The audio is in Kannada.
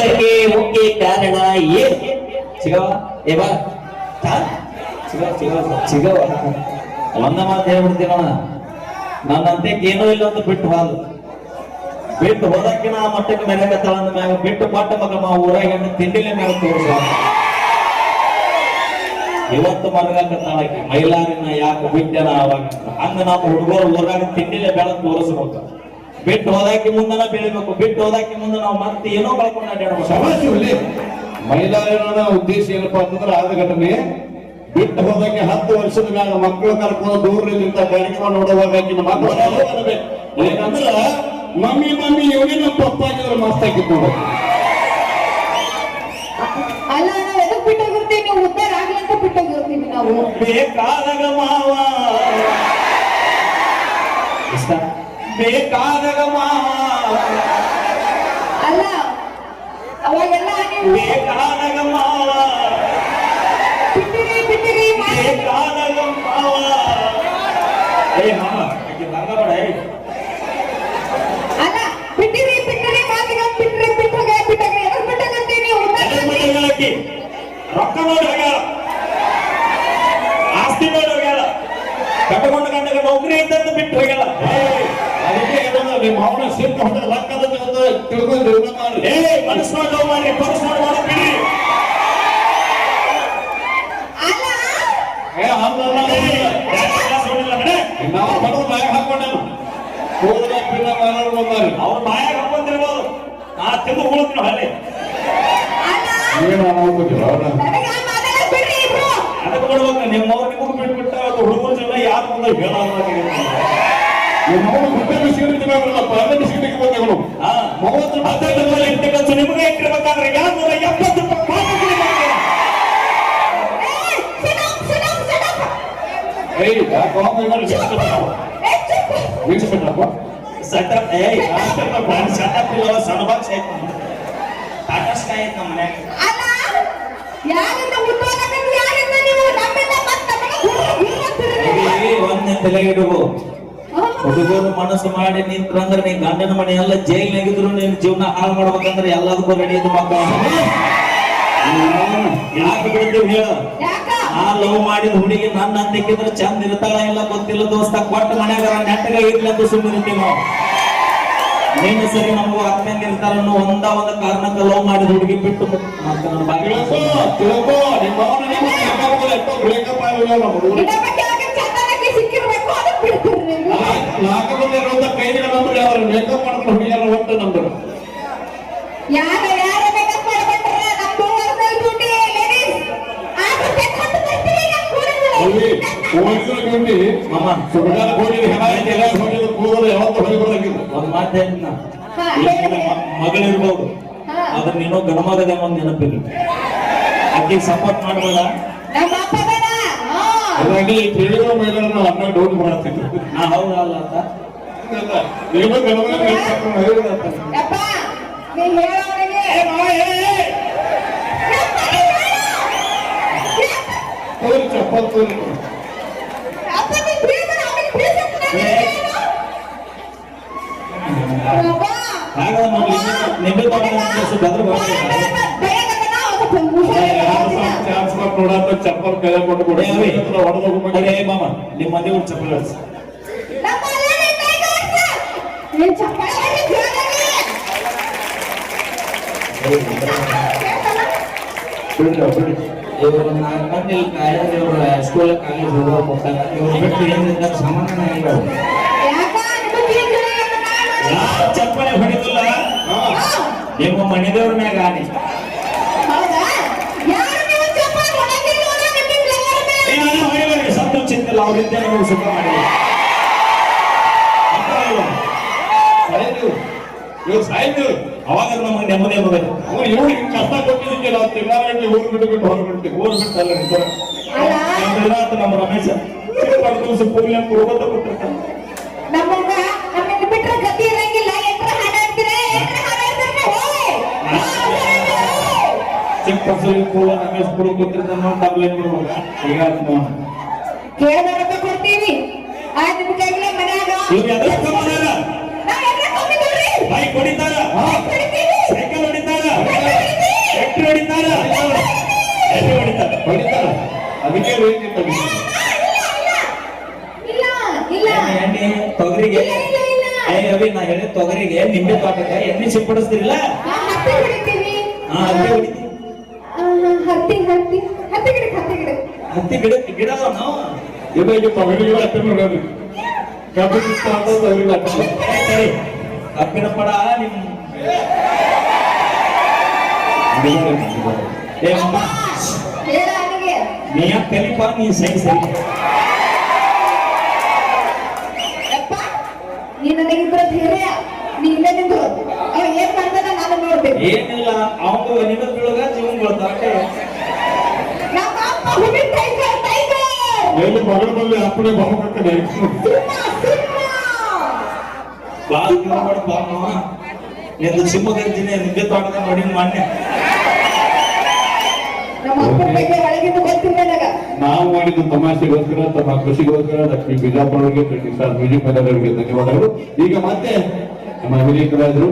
ಅದಕ್ಕೆ ಮುಖ್ಯ ಕಾರಣ ಏನು? ಸಿಗವ ಏವಾ? ಸಿಗವ ಸಿಗವ ಸಿಗವ ಒಂದ ಮಾತು ಹೇಳ್ಬಿಡ್ತೀನ ನನ್ನಂತೆ ಏನೂ ಇಲ್ಲ ಅಂತ ಬಿಟ್ಟು ಹಾಲು ಬಿಟ್ಟು ಹೋದಕ್ಕಿನ ಆ ಮಟ್ಟಕ್ಕೆ ಮೆರಗತ್ತಾಳ ಅಂದ ಮ್ಯಾಗ ಬಿಟ್ಟು ಕೊಟ್ಟ ಮಗ ಮಾ ಊರಾಗ ತಿಂಡಿಲೆ ಮ್ಯಾಗ ತೋರಿಸ ಇವತ್ತು ಮರಗತ್ತಾಳಕ್ಕೆ ಮೈಲಾರಿನ ಯಾಕೆ ಬಿಟ್ಟನ ಅವಾಗ? ಹಂಗ ನಾವು ಹುಡುಗರು ಊರಾಗ ತಿಂಡಿಲೆ ಬೆಳಕು ತೋರಿಸ್ಬೇಕು. ಬಿಟ್ಟು ಹೋದಾಕಿ ಮುಂದನ ಬೆಳಿಬೇಕು ಬಿಟ್ಟು ಹೋದಾಕಿ ಮುಂದೆ ನಾವು ಮತ್ತೆ ಏನೋ ಕಳ್ಕೊಂಡು ಅಡ್ಡಾಡಬೇಕು. ಮಹಿಳೆಯರ ಉದ್ದೇಶ ಏನಪ್ಪಾ ಅಂತಂದ್ರೆ ಆದ ಘಟನೆ ಬಿಟ್ಟು ಹೋದಕ್ಕೆ ಹತ್ತು ವರ್ಷದ ಮ್ಯಾಗ ಮಕ್ಕಳು ಕರ್ಕೊಂಡು ದೂರದಿಂದ ಕಾರ್ಯಕ್ರಮ ನೋಡುವಾಗ ಮಕ್ಕಳು ಯಾಕಂದ್ರ ಮಮ್ಮಿ ಮಮ್ಮಿ ನಮ್ಮ ಪಪ್ಪ ಮಸ್ತಾಗಿತ್ತು ಮಸ್ತ್ ಆಗಿತ್ತು ನೋಡು ಅಲ್ಲ ನಾವು ಎದಕ್ ಬಿಟ್ಟೋಗಿರ್ತೀವಿ ನೀವು? ಉದ್ದಾರ ಆಗ್ಲಿಂತ ಬಿಟ್ಟೋಗಿರ್ತೀವಿ ನಾವು? ಬೇಕಾದಾಗ ಮಾವ. ಬೇಕಾದಾಗ ಮಾವ ಅಲ್ಲ ಅವಾಗೆಲ್ಲ ನೀವು ಬೇಕಾದಾಗ ಮಾವ ಬಿಟ್ಟಿರಿ ಬಿಟ್ಟಿರಿ ಮಾಡಿ ಬೇಕಾದಾಗ ಮಾವ ಏ ಮಾಮ ಆಕಿ ಹಂಗ ಬೇಡ ಅಲ್ಲ ಬಿಟ್ಟಿರಿ ಬಿಟ್ಟಿರಿ ಮಾತಿಗೆ ಬಿಟ್ರಿ ಬಿಟ್ಟೋಗ ಬಿಟ್ಟಾಗ ಎದಕ್ ಬಿಟ್ಟೋಗಿರ್ತೀವಿ ನೀವು? ರೊಕ್ಕ ನೋಡಿ ಹೋಗ್ಯಾಳ. ಆಸ್ತಿ ನೋಡಿ ಹೋಗ್ಯಾಳ. ಕಟ್ಟಕೊಂಡ ಗಂಡಗ ನೌಕರಿ ಇದ್ದಂತ ಬಿಟ್ಟು ಹೋಗ್ಯಾಳ. ನಿಮ್ಮ ಅವನ ಸಿಕ್ಕ ಹೊಟ್ಟೆ ತಿಳ್ಕೊಂಡು ಜೀವನ ಮಾಡ್ರಿ ಏ ಮನಸ್ಸು ಮಾಡ್ರಿ ಮನಸ್ಸು ಅಲ್ಲ? ಏ ಕಣೆ? ನಾವು ಬಡವ ಬಾಯ ಹಾಕೊಂಡೇನು ಕೂದಲ ಪಿನ್ನ ಮಾರಾರು ಬಂದಾರೆ. ಅವ್ರ ನಾ ತಿಂದು ಉಳಿದ್ರು ಅಲ್ಲಿ. ಅಲ್ಲ? ಏನು ಅನಾಹುತಿಲ್ಲ ಅವ್ರ ನನಗೆ ಆ ಮಾತೆಲ್ಲ ಬಿಡ್ರಿ ಇಬ್ರು. ಅದಕ್ಕೆ ಬಿಡ್ಬೇಕು ನಿಮ್ಮವ್ರು ನಿಮಗೂ ಬಿಟ್ಬಿಟ್ಟ ಹುಡುಗರ ಜನ ಯಾರು ಹೇಳೋದು ನಿಮ್ಮ ಅವನು ಗುಡ್ಡ ಬಿಸಿಲಿಗೆ ಬರಲ್ಲ ಪರದೆ ಬಿಸಿಲಿಗೆ ಬಂದವನು ಮೂವತ್ತು ಖರ್ಚು ನಿಮಗೆ ಇಟ್ಟಿರ್ಬೇಕಾದ್ರೆ ಎರಡು ನೂರ ಎಪ್ಪತ್ತು. ಸೆಟಪ್ ಏಯ್ ಸೆಟಪ್ ಇಲ್ಲ ಸಣ್ಣ ಬಾಕ್ಸ್ ಐತೆ ಟಾಟಾ ಸ್ಕೈ ಐತೆ ನಮ್ಮ ಮನ್ಯಾಗ. ಅಲ್ಲ ಯಾರಿಂದ ಹುಟ್ಟೋದಕ್ಕೆ ಯಾರಿಂದ ನೀವು ಮತ್ತೆ ಒಂದ್ ತಲೆಗೆ? ಹುಡುಗರು ಮನಸ್ಸು ಮಾಡಿ ನಿಂತ್ರಂದ್ರೆ ನೀನ್ ಗಂಡನ ಮನೆ ಎಲ್ಲ ಜೈಲ್ನಾಗಿದ್ರು ನಿನ್ ಜೀವನ ಹಾಳು ಮಾಡ್ಬೇಕಂದ್ರೆ ಎಲ್ಲದಕ್ಕೂ ರೆಡಿ ಇದ್ ಮಕ್ಕಳು. ಯಾಕೆ ಬಿಡ್ತೀವಿ ಹೇಳ? ಯಾಕ? ನಾ ಲವ್ ಮಾಡಿದ ಹುಡುಗಿ ನನ್ನ ಅಂತಿಕ್ಕಿದ್ರೆ ಚಂದ ಇರ್ತಾಳ ಇಲ್ಲ ಗೊತ್ತಿಲ್ಲ ದೋಸ್ತ ಕೊಟ್ಟ ಮನ್ಯಾಗ ನೆಟ್ಟಗ ಇರ್ಲಿ ಅಂತ ಸುಮ್ಮನಿರ್ತೀವಿ ನಾವು. ನೀನು ಸರಿ ನಮಗೂ ಅಕ್ಕಂಗೆ ಇರ್ತಾರ ಅನ್ನೋ ಒಂದ ಒಂದ ಕಾರಣಕ್ಕೆ ಲವ್ ಮಾಡಿದ ಹುಡುಗಿ ಬಿಟ್ಟು ಮತ್ತೆ ನನ್ನ ಬಾಗಿಲು ನೀವು ನಾಲ್ಕರಲ್ಲಿ ಇರುವಂತ ಕೈದಿನ ನಂಬರ್ ಯಾರು ಮೇಕಪ್ ಮಾಡ್ಕೊಂಡು ಹುಡುಗಿಯರ ಒಟ್ಟು ನಂಬರ್ ಯಾರ ಯಾರ ಮೇಕಪ್ ಮಾಡ್ಕೊಂಡ್ರ? ನಮ್ಮ ವರ್ಗಲ್ ಡ್ಯೂಟಿ ಲೇಡೀಸ್ ಆದ್ರೂ ತೆಕ್ಕೊಂಡು ಬರ್ತೀರಿ ನಮ್ಮ ಅಲ್ಲಿ ಕೂಡಲೇ. ಎಲ್ಲ ಕೂದಲು ಯಾವತ್ತೂ ಒಂದ್ ಮಾತು ಈಗ ಮಗಳಿರ್ಬೋದು ಆದ್ರೆ ನೀನು ಗಣಮಗದೆ ಒಂದು ನೆನಪಿಲ್ಲ. ಅಕ್ಕಿ ಸಪೋರ್ಟ್ ಮಾಡಬೇಡ. ನಮ್ಮ ಹಾಗಾಗಿ ತಿಳಿಯುವ ಮಹಿಳೆಯರನ್ನು ಅನ್ನ ಡೌಟ್ ಮಾಡ್ತಿದ್ರು ನಾ ಹೌದಲ್ಲ ಅಂತ ನೀವು ಗಣಮನ ಮಹಿಳೆಯರ ಯಪ್ಪ ನೀ ಹೇಳೋನಿಗೆ ತೋರಿ ಚಪ್ಪಲ್ ತೋರಿ ಅಪ್ಪ ನೀ ಪ್ರೀತಿ ಅವನಿಗೆ ಪ್ರೀತಿ ಅಪ್ಪ ಹಾಗಾದ್ರೆ ನಾವು ನಿನ್ನೆ- ನಿನ್ನೆ ತಗೊಂಡ ಕೆಲಸ ಬೆದ್ರ ಬರ್ಬೇಕು. ಚಾನ್ಸ್ ನೋಡಂತ ಚಪ್ಪಲ್ ಕೈ ಕೊಟ್ಟು ಕೊಡಿ ಏ, ಅವಿ. ಹೊಡೆದ ಅರೆ ಮಾಮ ನಿಮ್ಮ ಮನೆ ಊರ್ ಚಪ್ಪಲಿ ಹೊಡ್ಸು. ಬಿಡ್ರಿ, ಬಿಡ್ರಿ. ಇವ್ರು ನಾಲ್ಕು ಮಂದಿ ಇಲ್ಲಿ ಕಾಯ್ದೆ ಇವ್ರು ಸ್ಕೂಲ್ ಕಾಲೇಜ್ ಹೋಗೋ ಹೋಗ್ತಾರೆ ಇವ್ರು ಬಿಟ್ಟು ಏನಿಲ್ಲ ಸಮಾಧಾನ ಇಲ್ಲ ಯಾರು ಚಪ್ಪಲಿ ಹೊಡಿತಿಲ್ಲ ನಿಮ್ಮ ಮನೆದೇವ್ರ ಮ್ಯಾಗ ಆನಿ ಏ, ನಾನು ಹೊಡಿಬೇಡ್ರಿ, ಸತ್ತು ಅವ್ರಿಂದ ನಮಗೆ ಸುಖ ಮಾಡಿ ಇವ್ರು ಸಾಯ್ತು ಅವಾಗ ನಮಗೆ ನೆಮ್ಮದಿ ಬರುತ್ತೆ ಅವ್ರು ಇವ್ರಿಗೆ ಕಷ್ಟ ಕೊಟ್ಟಿದ್ದಕ್ಕೆ ನಾವು ತಿಂಗಳಾಗಂಟೆ ಊರು ಬಿಟ್ಟು ಬಿಟ್ಟು ಹೊರಬಿಡ್ತೀವಿ ಊರು ಬಿಟ್ಟು ಅಲ್ಲ. ನಿಂತಾರೆ ನಮ್ದೆಲ್ಲ ಆತು ನಮ್ಮ ರಮೇಶ. ಚಿಕ್ಕ ದಿವಸ ಪೂರ್ಣ ಕೊಡ್ಬೋದ ಕೊಟ್ಟಿರ್ತಾನೆ ನಮ್ಮನ್ನ ನಮ್ಮನ್ನ ಬಿಟ್ರೆ ಗತಿ ಇರಂಗಿಲ್ಲ. ಎಂಟ್ರ ಹಾಡಾಡ್ತೀರ ಎಂಟ್ರ ಹಾಡಾಡ್ತೀರ ಹೋಗಿ ಚಿಕ್ಕ ಪೂಲ ರಮೇಶ್ ಪುರು ಕೊಟ್ಟಿರ್ತಾನೆ ಕೊಡ್ಬೇಕು ಈಗ ಕೇಳಿದವ್ರಪ್ಪ ಕೊಡ್ತೀವಿ ಆಯ್ತು ನಿಮ್ಗೆಲ್ಲ ಹೊಡಿತಾರ? ಸೈಕಲ್ ಹೊಡಿತಾರ? ಟ್ರ್ಯಾಕ್ಟರ್ ಹೊಡಿತಾರ? ಎಲ್ಲಿ ಹೊಡಿತಾರ? ಹೊಡಿತಾರ. ಅದಕ್ಕೆ ಹೋಗ್ತಿರ್ತಾರೆ ಎಣ್ಣೆ ತೊಗರಿಗೆ? ಅವಿ ನಾ ಹೇಳಿದ ತೊಗರಿಗೆ ನಿಮ್ಮ ತೋಟಕ್ಕೆ ಎಣ್ಣೆ ಸಿಂಪಡಿಸ್ತಿರ್ಲಿಲ್ಲ ಹಾ ಅದೇ ಹೊಡಿತೀವಿ ಹತ್ತಿ ಗಿಡ ಗಿಡ ನಾವು? ಇದು ಈಗ ಹತ್ತಿರ ನೋಡೋದು ನೋಡ್ರಿ ಕಬ್ಬು. ಏ, ಸರಿ. ಕಬ್ಬಿನ ಪಡ ನಿಮ್ ಏ ಅಮ್ಮ, ನೀ ಯಾಕ್ ಕಲಿಪ ನೀ ಸರಿ ಸರಿ ಯಪ್ಪ ನೀ ನನಗಿಬ್ಬರ ಧೈರ್ಯ ನೀ ಇಲ್ಲೇ ನಿಂದು ಅವ ಏನ್ ಮಾಡ್ತಾನ ನಾನು ನೋಡ್ತೇನೆ ಏನಿಲ್ಲ ಅವನು ನಿನ್ನ ಬೀಳಗ ಜೀವನ ಬೀಳ್ತಾರ ನಮ್ಮ ಅಪ್ಪ ಹುಲಿ ಟೈಗರ್ ಟೈಗರ್ ಎಲ್ಲಿ ಮಗಳ ಅಪ್ಪನೇ ಅಪ್ಪಣೆ ಸಿಂಹ ಸಿಂಹ ಬಾಳ ಜೀವನ ಮಾಡು ಬಾ ಮಾವ ನಿಂದು ಸಿಂಹಗರ್ಜಿನಿ ನಿಂಬೆ ತೋಟದ ನೋಡಿ ಮೊನ್ನೆ ನಾವು ಮಾಡಿದ್ದು ತಮಾಷೆಗೋಸ್ಕರ ತಮ್ಮ ಖುಷಿಗೋಸ್ಕರ ಲಕ್ಷ್ಮೀ ಬಿಜಾಪುರವರಿಗೆ ಮ್ಯೂಸಿಕ್ ಅವರಿಗೆ ಧನ್ಯವಾದಗಳು. ಈಗ ಮತ್ತೆ ನಮ್ಮ ಅಭಿನಯ ಕಲಾವಿದರು